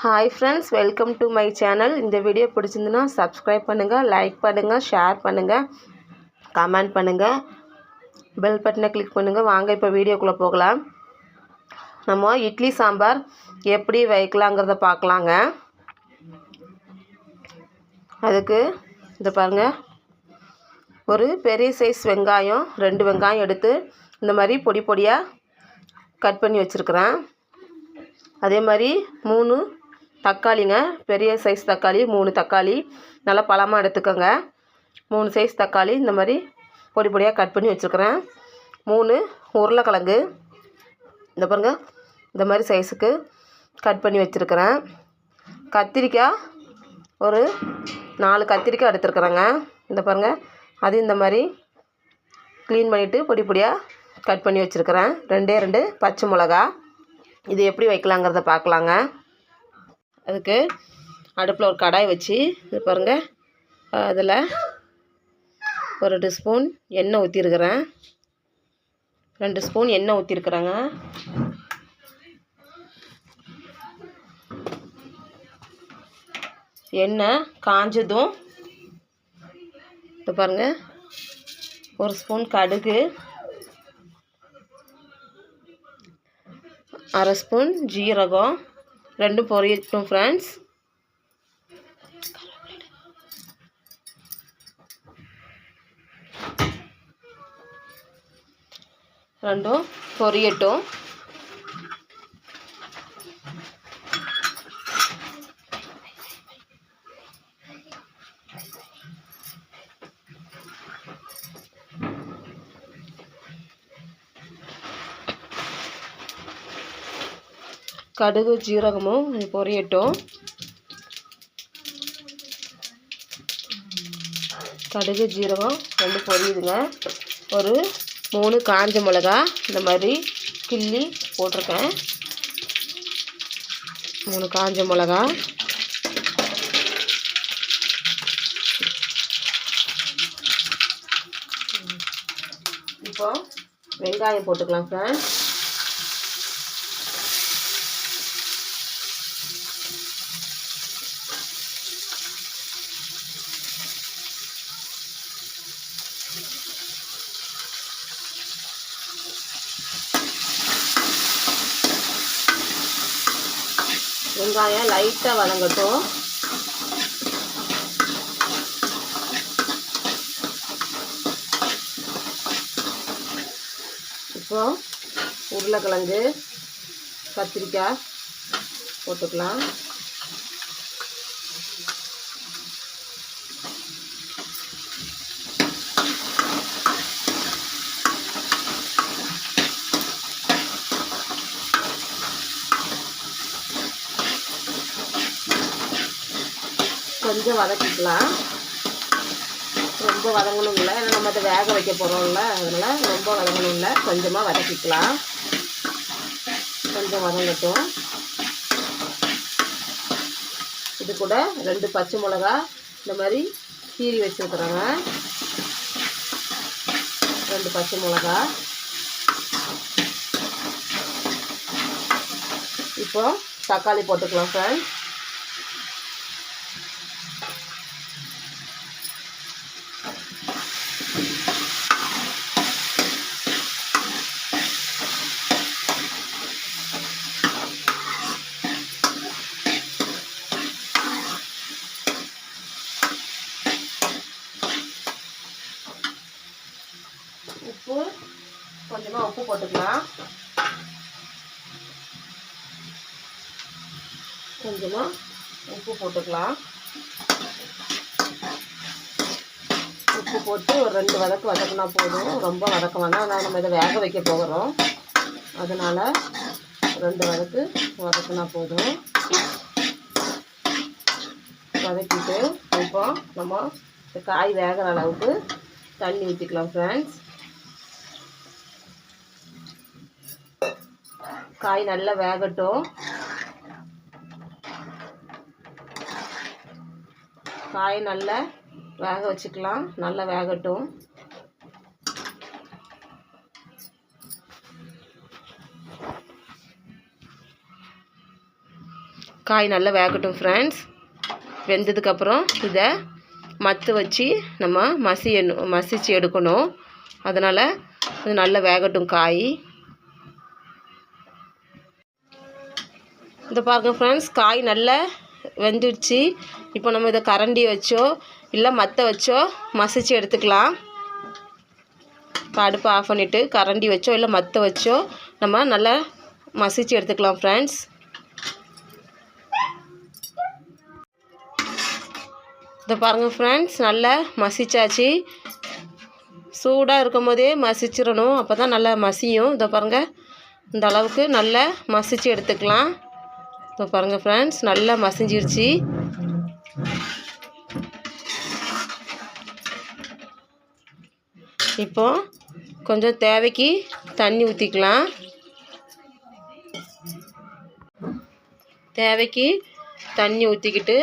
Hi friends welcome to my channel இந்த video பிடிச்சிருந்துன்னா subscribe பண்ணுங்கள் லைக் பண்ணுங்கள் ஷேர் பண்ணுங்கள் கமெண்ட் பண்ணுங்கள் பெல் பட்டனை கிளிக் பண்ணுங்கள் வாங்க இப்போ வீடியோக்குள்ளே போகலாம். நம்ம இட்லி சாம்பார் எப்படி வைக்கலாங்கிறத பார்க்கலாங்க. அதுக்கு இந்த பாருங்கள் ஒரு பெரிய சைஸ் வெங்காயம் ரெண்டு வெங்காயம் எடுத்து இந்த மாதிரி பொடி பொடியாக கட் பண்ணி வச்சுருக்குறேன். அதே மாதிரி மூணு தக்காளிங்க. பெரிய சைஸ் தக்காளி மூணு தக்காளி. நல்லா பழமாக எடுத்துக்கோங்க. மூணு சைஸ் தக்காளி. இந்த மாதிரி பொடி பொடியாக கட் பண்ணி வச்சுருக்கிறேன். மூணு உருளைக்கிழங்கு. இந்த பாருங்க. இந்த மாதிரி சைஸுக்கு கட் பண்ணி வச்சுருக்கிறேன். கத்திரிக்காய் ஒரு நாலு கத்திரிக்காய் எடுத்துருக்குறேங்க. இந்த பாருங்கள் அது இந்த மாதிரி க்ளீன் பண்ணிவிட்டு பொடி பொடியாக கட் பண்ணி வச்சுருக்கிறேன். ரெண்டே ரெண்டு பச்சை மிளகா. இது எப்படி வைக்கலாங்கிறத பார்க்கலாங்க. அதுக்கு அடுப்பில் ஒரு கடாய் வச்சு இது பாருங்கள் அதில் ஒரு ரெண்டு ஸ்பூன் எண்ணெய் ஊற்றிருக்கிறேன் ரெண்டு ஸ்பூன் எண்ணெய் ஊற்றிருக்குறேங்க எண்ணெய் காஞ்சதும் இது பாருங்கள் ஒரு ஸ்பூன் கடுகு அரை ஸ்பூன் ஜீரகம் ரெண்டும் பொரியட்டும் ஃப்ரெண்ட்ஸ் ரெண்டும் பொரியட்டும் கடுகு ஜீரகமும் பொரியட்டும். கடுகு ஜீரகம் ரெண்டு பொரியுதுங்க. ஒரு மூணு காஞ்ச மிளகா இந்த மாதிரி கிள்ளி போட்டிருக்கேன். மூணு காஞ்ச மிளகா. இப்போ வெங்காயம் போட்டுக்கலாம் ஃப்ரெண்ட்ஸ் வெங்காயம் லைட்டாக வதங்கட்டும். இப்போ உருளைக்கிழங்கு கத்திரிக்காய் போட்டுக்கலாம். கொஞ்சம் வதக்கிக்கலாம். ரொம்ப வதங்கணும் இல்லை. ஏன்னா நம்ம அதை வேக வைக்க போகிறோம்ல அதனால் ரொம்ப வதங்கணும் இல்லை. கொஞ்சமாக வதக்கிக்கலாம். கொஞ்சம் வதங்கட்டும். இது கூட ரெண்டு பச்சை மிளகா இந்த மாதிரி கீரி வச்சுருக்குறாங்க. ரெண்டு பச்சை மிளகா. இப்போ தக்காளி போட்டுக்கலாம் ஃப்ரெண்ட்ஸ் உப்பு. கொஞ்சமாக உப்பு போட்டுக்கலாம். கொஞ்சமாக உப்பு போட்டுக்கலாம். உப்பு போட்டு ஒரு ரெண்டு வதக்கு வதக்குனா போதும். ரொம்ப வதக்க வேணாம். ஆனால் நம்ம இதை வேக வைக்க போகிறோம். அதனால் ரெண்டு வதக்கு வதக்குனா போதும். வதக்கிட்டு இப்போ நம்ம காய் வேகிற அளவுக்கு தண்ணி ஊற்றிக்கலாம் ஃப்ரெண்ட்ஸ் காய் நல்லா வேகட்டும். காய் நல்லா வேக வச்சுக்கலாம். நல்லா வேகட்டும். காய் நல்லா வேகட்டும் ஃப்ரெண்ட்ஸ் வெந்ததுக்கப்புறம் இதை மத்து வச்சு நம்ம மசி மசிச்சு எடுக்கணும். அதனால் இது நல்லா வேகட்டும் காய். இந்த பாருங்க ஃப்ரெண்ட்ஸ் காய் நல்லா வெந்துடுச்சு. இப்போ நம்ம இதை கரண்டி வச்சோ இல்லை மற்ற வச்சோ மசிச்சு எடுத்துக்கலாம். இப்போ அடுப்பை ஆஃப் பண்ணிவிட்டு கரண்டி வச்சோ இல்லை மற்ற வச்சோ நம்ம நல்லா மசிச்சு எடுத்துக்கலாம் ஃப்ரெண்ட்ஸ் இதை பாருங்கள் ஃப்ரெண்ட்ஸ் நல்லா மசிச்சாச்சு. சூடாக இருக்கும் போதே மசிச்சிடணும். அப்போ தான் நல்லா மசியும். இதை பாருங்கள் இந்த அளவுக்கு நல்லா மசிச்சு எடுத்துக்கலாம். இப்போ பாருங்கள் ஃப்ரெண்ட்ஸ் நல்லா மசிஞ்சிருச்சு. இப்போ கொஞ்சம் தேவைக்கு தண்ணி ஊற்றிக்கலாம் தேவைக்கு தண்ணி ஊற்றிக்கிட்டு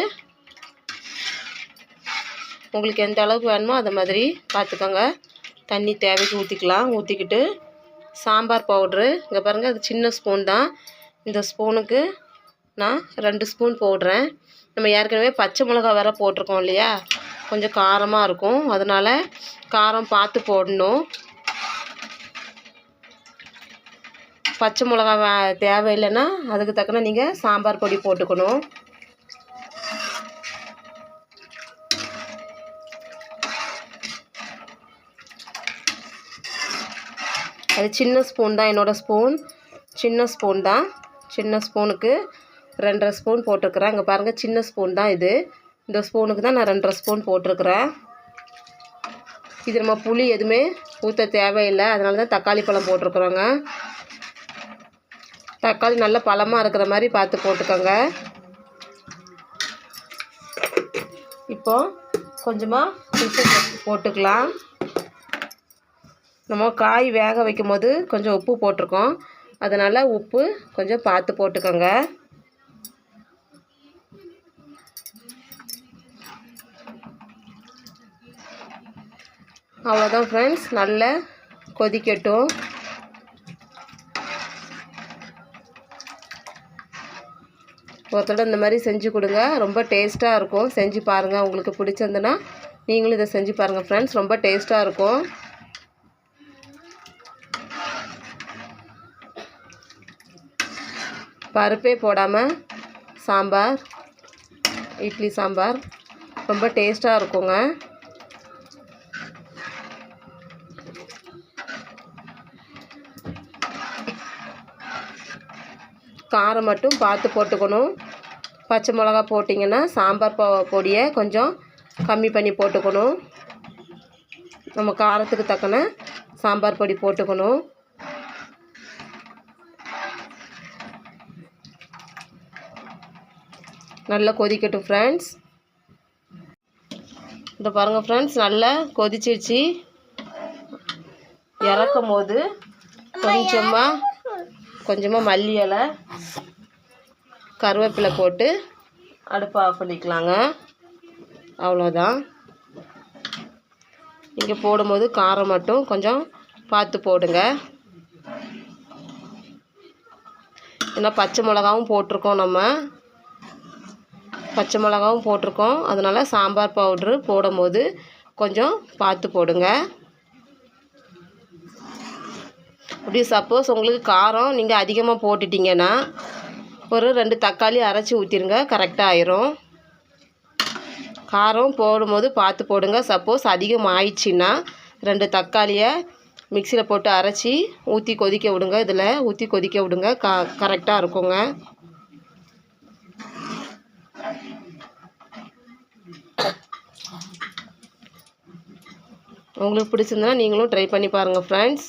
உங்களுக்கு எந்த அளவுக்கு வேணுமோ அதை மாதிரி பார்த்துக்கோங்க. தண்ணி தேவைக்கு ஊற்றிக்கலாம் ஊற்றிக்கிட்டு சாம்பார் பவுட்ரு. இங்கே பாருங்கள் அது சின்ன ஸ்பூன் தான். இந்த ஸ்பூனுக்கு நான் ரெண்டு ஸ்பூன் போடுறேன். நம்ம ஏற்கனவே பச்சை மிளகா வேறு போட்டிருக்கோம் இல்லையா? கொஞ்சம் காரமாக இருக்கும். அதனால் காரம் பார்த்து போடணும். பச்சை மிளகா தேவையில்லைன்னா அதுக்கு தக்கன நீங்கள் சாம்பார் பொடி போட்டுக்கணும். அது சின்ன ஸ்பூன் தான் என்னோடய ஸ்பூன். சின்ன ஸ்பூன் தான். சின்ன ஸ்பூனுக்கு ரெண்டரை ஸ்பூன் போட்டிருக்கிறேன். இங்கே பாருங்கள் சின்ன ஸ்பூன் தான் இது. இந்த ஸ்பூனுக்கு தான் நான் ரெண்டரை ஸ்பூன் போட்டிருக்கிறேன். இது நம்ம புளி எதுவுமே ஊற்ற தேவையில்லை. அதனால தான் தக்காளி பழம் போட்டிருக்குறோங்க. தக்காளி நல்ல பழமாக இருக்கிற மாதிரி பார்த்து போட்டுக்கோங்க. இப்போ கொஞ்சமாக உப்பு போட்டுக்கலாம். நம்ம காய் வேக வைக்கும் போது கொஞ்சம் உப்பு போட்டிருக்கோம். அதனால் உப்பு கொஞ்சம் பார்த்து போட்டுக்கோங்க. அவ்வளோதான் ஃப்ரெண்ட்ஸ் நல்லா கொதிக்கட்டும். ஒருத்தோட இந்த மாதிரி செஞ்சு கொடுங்க. ரொம்ப டேஸ்ட்டாக இருக்கும். செஞ்சு பாருங்கள் உங்களுக்கு பிடிச்சிருந்துன்னா நீங்களும் இதை செஞ்சு பாருங்கள் ஃப்ரெண்ட்ஸ் ரொம்ப டேஸ்ட்டாக இருக்கும். பருப்பே போடாமல் சாம்பார் இட்லி சாம்பார். ரொம்ப டேஸ்ட்டாக இருக்குங்க. காரம் மட்டும் பார்த்து போட்டுக்கணும். பச்சை மிளகா போட்டிங்கன்னா சாம்பார் பொடியை கொஞ்சம் கம்மி பண்ணி போட்டுக்கணும். நம்ம காரத்துக்கு தக்கன சாம்பார் பொடி போட்டுக்கணும். நல்லா கொதிக்கட்டும் ஃப்ரெண்ட்ஸ் இந்த பாருங்கள் ஃப்ரெண்ட்ஸ் நல்லா கொதிச்சிருச்சு. இறக்கும் போது கொஞ்சமாக கொஞ்சமாக மல்லி இலை கருவேப்பிலை போட்டு அடுப்பை ஆஃப் பண்ணிக்கலாங்க. அவ்வளோதான் இங்கே போடும்போது காரம் மட்டும் கொஞ்சம் பார்த்து போடுங்க. ஏன்னா பச்சை மிளகாவும் போட்டிருக்கோம் நம்ம. பச்சை மிளகாவும் போட்டிருக்கோம். அதனால் சாம்பார் பவுட்ரு போடும்போது கொஞ்சம் பார்த்து போடுங்க. அப்படி சப்போஸ் உங்களுக்கு காரம் நீங்கள் அதிகமாக போட்டுட்டிங்கன்னா ஒரு ரெண்டு தக்காளி அரைச்சி ஊற்றிருங்க கரெக்டாக ஆயிரும். காரம் போடும்போது பார்த்து போடுங்க. சப்போஸ் அதிகம் ஆயிடுச்சின்னா ரெண்டு தக்காளியை மிக்சியில் போட்டு அரைச்சி ஊற்றி கொதிக்க விடுங்க. இதில் ஊற்றி கொதிக்க விடுங்க. க கரெக்டாக இருக்குங்க. உங்களுக்கு பிடிச்சிருந்தனா நீங்களும் ட்ரை பண்ணி பாருங்கள் ஃப்ரெண்ட்ஸ்